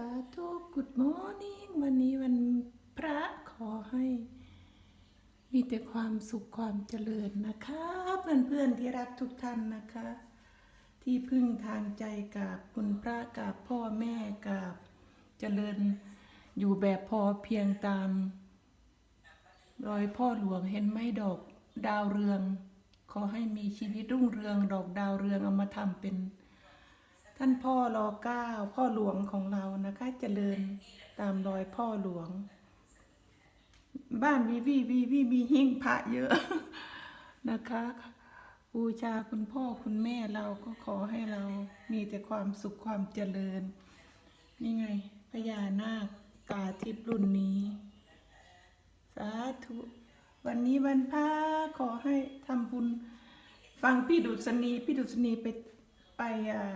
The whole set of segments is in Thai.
สาธุกุดมอร์นิ่งวันนี้วันพระขอให้ มีแต่ความสุขความเจริญนะคะเพื่อนๆที่รักทุกท่านนะคะ ที่พึ่งทางใจกับคุณพระกับพ่อแม่กับเจริญอยู่แบบพอเพียงตาม รอยพ่อหลวงเห็นไหมดอกดาวเรือง ขอให้มีชีวิตรุ่งเรืองดอกดาวเรืองเอามาทำเป็น ท่านพ่อรอเก้าพ่อหลวงของเรานะคะเจริญตามรอยพ่อหลวง บ้านวีวีวีวีมีหิ้งพระเยอะนะคะบูชาคุณพ่อคุณแม่เราก็ขอให้เรามีแต่ความสุขความเจริญ นี่ไงพญานาคตาทิพย์รุ่นนี้ สาธุ วันนี้วันพระขอให้ทำบุญ ฟังพี่ดุษณีพี่ดุษณีไปไปอ่า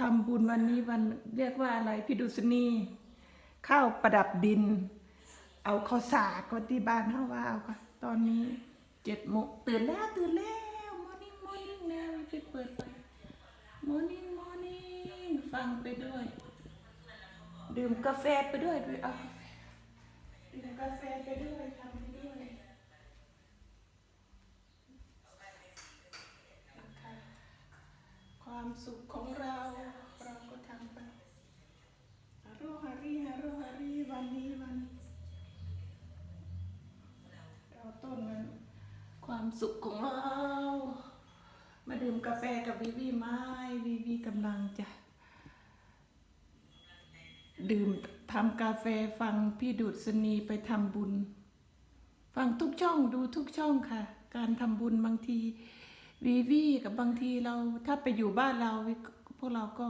ทำบุญวันนี้วันเรียกว่าอะไรพี่ดุษณีข้าวประดับดิน เอาข้าวสากก็ที่บ้านเขาว่าเอาค่ะตอนนี้เจ็ดโมงตื่นแล้วตื่นแล้วมอร์นิ่งมอร์นิ่งแล้วไปเปิดไปมอร์นิ่งมอร์นิ่งฟังไปด้วย ดื่มกาแฟไปด้วยด้วยเอากาแฟ ดื่มกาแฟไปด้วยทำไปด้วยนะคะความสุขของเรา เราก็ทำไปฮารุฮารีฮารุฮารีวันนี้วัน เราต้นนั้น ความสุขของเรา มาดื่มกาแฟกับวิวีไม้วิวีกำลังจะ ดื่มทำกาแฟฟังพี่ดุษณีไปทำบุญ ฟังทุกช่องดูทุกช่องค่ะ การทำบุญบางทีวีวีกับบางทีเราถ้าไปอยู่บ้านเราพวกเราก็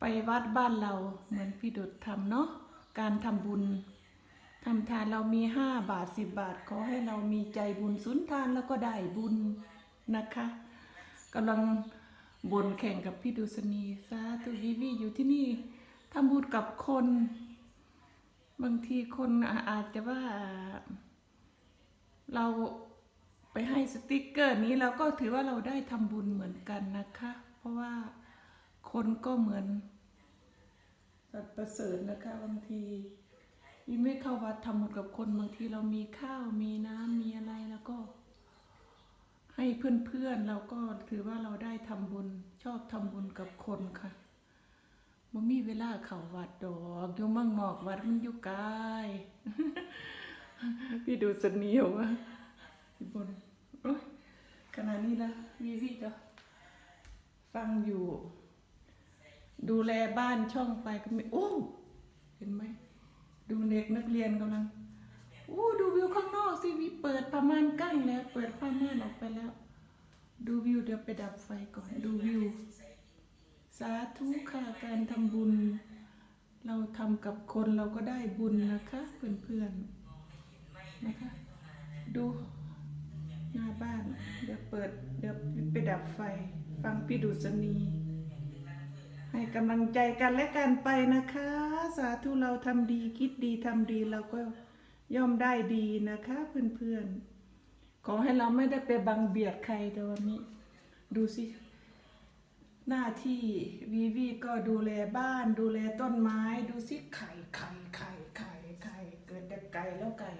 ไปวัดบ้านเราเหมือนพี่ดุษทำเนาะการทำบุญ ทำทานเรามีห้าบาทสิบบาท ขอให้เรามีใจบุญสุนทานแล้วก็ได้บุญนะคะกำลังบนแข่งกับพี่ดุษณีสาธุวีวีอยู่ที่นี่ทำบุญกับคน บางทีคนอาอาจจะว่าเราไปให้สติกเกอร์นี้เราก็ถือว่าเราได้ทำบุญเหมือนกันนะคะ เพราะว่าคนก็เหมือนสัตว์ประเสริฐนะคะบางที ยิ่งไม่เข้าวัดทำบุญกับคนบางทีเรามีข้าวมีน้ำมีอะไรแล้วก็ ให้เพื่อนๆเราก็ถือว่าเราได้ทำบุญชอบทำบุญกับคนค่ะบ่มีเวลาเข้าวัดดอกอยู่มั่งนอกวัดมันอยู่ไกลพี่ดูสนียวว่าพี่บนขนาดนี้ละวีวีจะฟังอยู่ ดูแลบ้านช่องไปก็ไม่โอ้ เห็นไหม ดูเด็กนักเรียนกำลังโอ้ดูวิวข้างนอกสิวิเปิดผ้าม่านกั้นแล้ว เปิดผ้าม่านออกไปแล้ว ดูวิวเดี๋ยวไปดับไฟก่อน ดูวิว สาธุค่ะการทำบุญ เราทำกับคนเราก็ได้บุญนะคะ เพื่อนๆนะคะ ดูหน้าบ้าน เดี๋ยวเปิดเดี๋ยวไปดับไฟ ฟังพี่ดุษณี ให้กำลังใจกันและกันไปนะคะ สาธุเราทำดีคิดดีทำดีเราก็ย่อมได้ดีนะคะเพื่อนๆ ขอให้เราไม่ได้ไปบังเบียดใครเดี๋ยววันนี้ ดูสิ หน้าที่วีวีก็ดูแลบ้าน ดูแลต้นไม้ ดูสิไข่ไข่ไข่ไข่ไข่เกิดแต่ไก่แล้วไก่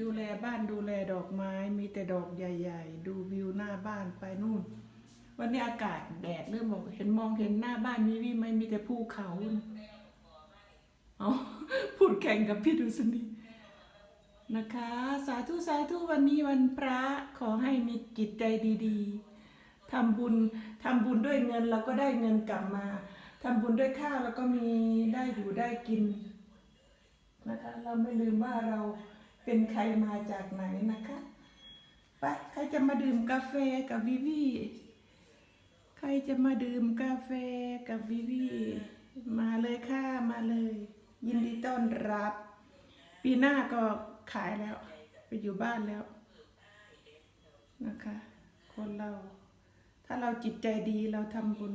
ดูแลบ้านดูแลดอกไม้มีแต่ดอกใหญ่ ๆ ดูวิวหน้าบ้านไปนู่น วันนี้อากาศแดดเริ่มบอกเห็นมองเห็นหน้าบ้านวีวีไม่มีแต่ภูเขาเอาพูดแข่งกับพี่ดูสนีนะคะ สาธุสาธุวันนี้วันพระขอให้มีจิตใจดีๆทำบุญทำบุญด้วยเงินเราก็ได้เงินกลับมาทำบุญด้วยข้าวเราก็มีได้อยู่ได้กินนะคะเราไม่ลืมว่าเราเป็นใครมาจากไหนนะคะไปใครจะมาดื่มกาแฟกับวิวี ใครจะมาดื่มกาแฟกับวิวีมาเลยค่ะมาเลย ยินดีต้อนรับ ปีหน้าก็ขายแล้ว ไปอยู่บ้านแล้วนะคะ คนเรา ถ้าเราจิตใจดีเราทำบุญ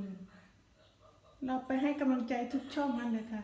เราไปให้กำลังใจทุกช่องนั่นเลยค่ะ